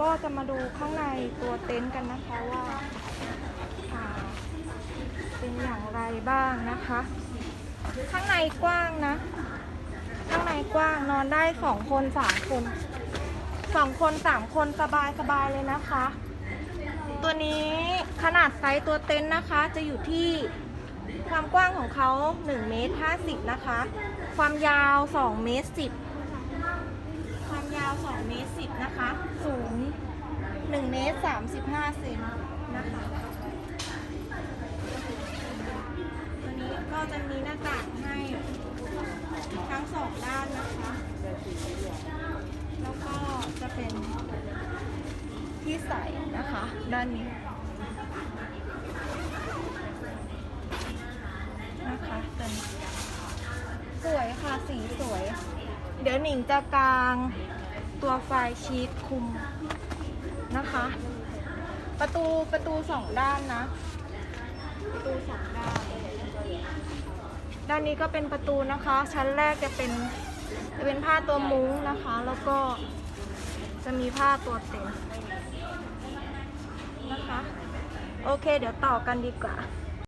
ก็จะมาดูข้างในตัวเต็นท์กันนะคะว่าเป็นอย่างไรบ้างนะคะ ข้างในกว้างนะ ข้างในกว้างนอนได้สองคนสามคนสองคนสามคนสบายสบายเลยนะคะ ตัวนี้ขนาดไซส์ตัวเต็นท์นะคะ จะอยู่ที่ความกว้างของเขา1เมตร50 นะคะ ความยาว2เมตร10 ความยาว2เมตร10 นะคะ 35 เซนนะคะตัวนี้ก็จะมีหน้าต่างให้ทั้งสองด้านนะคะ แล้วก็จะเป็นที่ใส่นะคะ ด้านนี้นะคะเป็นสวยค่ะสีสวย เดี๋ยวหนิงจะกางตัวไฟชีตคุม นะคะ ประตูประตูสองด้านนะ ประตูสองด้าน ด้านนี้ก็เป็นประตูนะคะ ชั้นแรกจะเป็นจะเป็นผ้าตัวมุ้งนะคะ แล้วก็จะมีผ้าตัวเต็มนะคะ โอเค เดี๋ยวต่อกันดีกว่า